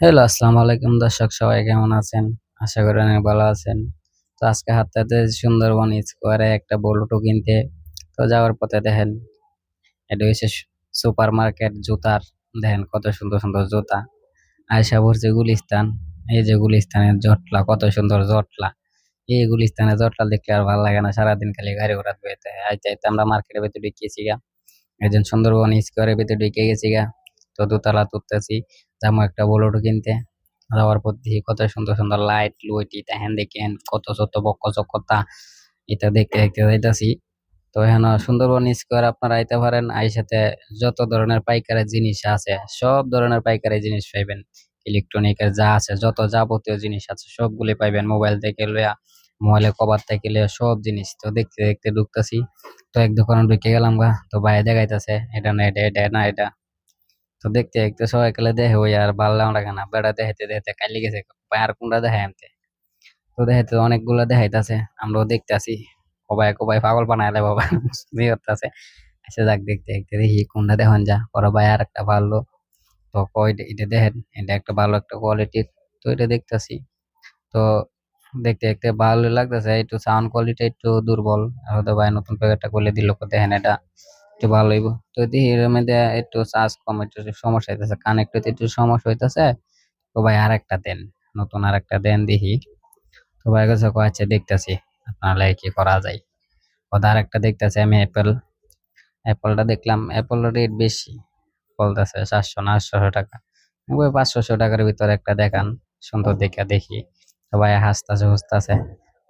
Hello, আসসালামু আলাইকুম দর্শক, সবাই কেমন আছেন? আশা করি অনেক ভালো আছেন। তো আজকে হাতে সুন্দরবন স্কোয়ারে একটা বল্টু কিনতে। তো যাওয়ার পথে দেখেন, এটা হচ্ছে সুপার মার্কেট জুতার। দেখেন কত সুন্দর সুন্দর জুতা। আয়সা পড়ছে গুলিস্তান। এই যে গুলিস্তানের জটলা, কত সুন্দর জটলা। এই গুলিস্তানের জটলা দেখলে আর ভালো লাগে না, সারাদিন খালি গাড়ি ঘোড়া বেতে আইতে আইতে আমরা মার্কেটের ভিতরে ঢুকিয়েছি গা। একজন সুন্দরবন স্কোয়ারের ভিতরে ঢুকে গেছি গা। তো দোতলা তুলতেছি। যাব একটা বলটো কিনতে। যাওয়ার পর দেখি কত সুন্দর সুন্দর লাইট লুইট হ্যান দেখেন, কত শত বক্ক চক্কতা এটা দেখতে দেখতে যাইতাছি। তো এখানে সুন্দরবন স্কোয়ার আপনারা আইতে পারেন সাথে যত ধরনের পাইকারি জিনিস আছে, সব ধরনের পাইকারি জিনিস পাইবেন। ইলেকট্রনিকের যা আছে, যত যাবতীয় জিনিস আছে, সবগুলি পাইবেন মোবাইল থেকে লইয়া মোবাইলের কভার থেকে লইয়া, সব জিনিস। তো দেখতে দেখতে ঢুকতেছি। তো এক দোকানে ঢুকে গেলাম গা। তো বাইরে দেখাইতেছে, এটা না, এটা এটা না, এটা। তো দেখতে দেখতে সবাই কালে দেখে ওই আর ভালো লাগে না। বেড়া দেখাইতে দেখাইতে কালি গেছে আর কোনটা দেখায় আনতে। তো দেখাইতে অনেকগুলো দেখাইতেছে, আমরাও দেখতে আসি কবাই কবাই পাগল বানাইলে বাবা বিয়ে করতেছে আচ্ছা যাক, দেখতে দেখতে দেখি কোনটা দেখুন যা। পরে ভাই আর একটা ভালো। তো কই এটা দেখেন, এটা একটা ভালো একটা কোয়ালিটির তো এটা দেখতেছি। তো দেখতে দেখতে ভালো লাগতেছে, একটু সাউন্ড কোয়ালিটি একটু দুর্বল। হয়তো ভাই নতুন প্যাকেটটা করলে দিল, দেখেন এটা। একটু ভালো হইব। তো দেখি মধ্যে একটু চার্জ কম, একটু সমস্যা হইতেছে কানেক্ট হইতে একটু সমস্যা হইতেছে। তো ভাই আর একটা দেন, নতুন আর একটা দেন দেখি। তো ভাই কাছে আচ্ছা দেখতেছি, আপনার কি করা যায়? ওটা আর একটা দেখতেছি আমি অ্যাপেল অ্যাপলটা দেখলাম অ্যাপল রেট বেশি, বলতেছে সাতশো না আটশোশো টাকা। ওই পাঁচশোশো টাকার ভিতরে একটা দেখান, সুন্দর দেখে দেখি। ভাই হাসতেছে হুসতেছে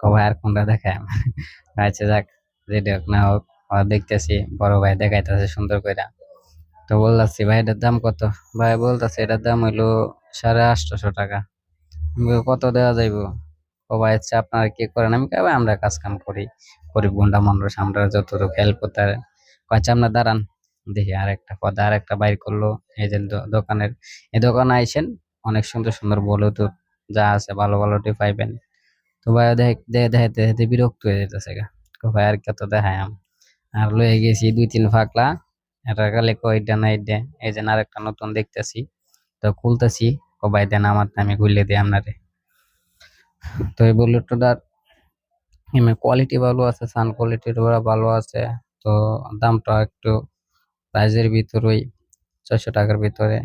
ভাই আর কোনটা দেখায়? আচ্ছা যাক যেটা হোক, না হোক। দেখতেছি, বড় ভাই দেখাইতেছে সুন্দর করে তো বলতেছি, ভাই, এটার দাম কত? ভাই বলতেছে, এটার দাম হইল সাড়ে আটশোশো টাকা। কত দেওয়া যাইব? ও ভাই আচ্ছা আপনারা কি করেন? আমি ভাই, আমরা কাজ কাম করি গরিব গুন্ডা মানুষ, আমরা যতটুকু হেল্প করতে আচ্ছা আপনার দাঁড়ান, দেখি আর একটা পদা আর একটা বাইর করল এই যে দোকানের। এই দোকানে আইসেন, অনেক সুন্দর সুন্দর ব্লুটুথ যা আছে, ভালো ভালোটি পাইবেন। তো ভাই, দেখ দেখে দেখে দেখে বিরক্ত হয়ে যেতেছে গা। ভাই, আর কত দেখায় আর লয়ে গেছি দুই তিন ফাঁকলা। এটা কালে কয়টা না এটা এই যে আরেকটা নতুন দেখতেছি। তো খুলতেছি, কবাই দেন আমার আমি খুললে দিই আপনারে। তো এই ব্লুটুথটার এমনি কোয়ালিটি ভালো আছে সাউন্ড কোয়ালিটির ভালো আছে। তো দামটা একটু প্রাইজের ভিতরেই ছয়শো টাকার ভিতরে।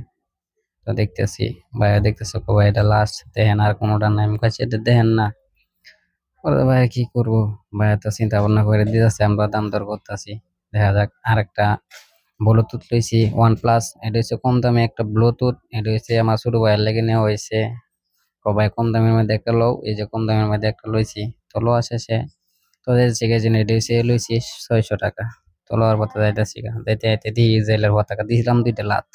তো দেখতেছি, ভাইয়া দেখতেছে ভাই এটা লাস্ট দেখেন আর কোনোটা নাই। আমি কাছে এটা দেখেন না। ওরে ভাই কি করব? ভাইয়া তো চিন্তা ভাবনা করে দিতেছে, আমরা দাম দর করতেছি। দেখা যাক আর একটা ব্লুটুথ লইছি ওয়ান প্লাস এটা হচ্ছে কম দামে একটা ব্লুটুথ এটা হচ্ছে আমার ছোট ভাইয়ের লেগে নেওয়া হয়েছে। ভাই কম দামের মধ্যে একটা লো এই যে কম দামের মধ্যে একটা লইছি, তো লো আসে সে তো শিখে যে এটা হচ্ছে লইছি ছয়শো টাকা। তো লোয়ার পথে যাইতেছি যাইতে যাইতে দিয়ে জেলের পতাকা দিয়েছিলাম দুইটা লাত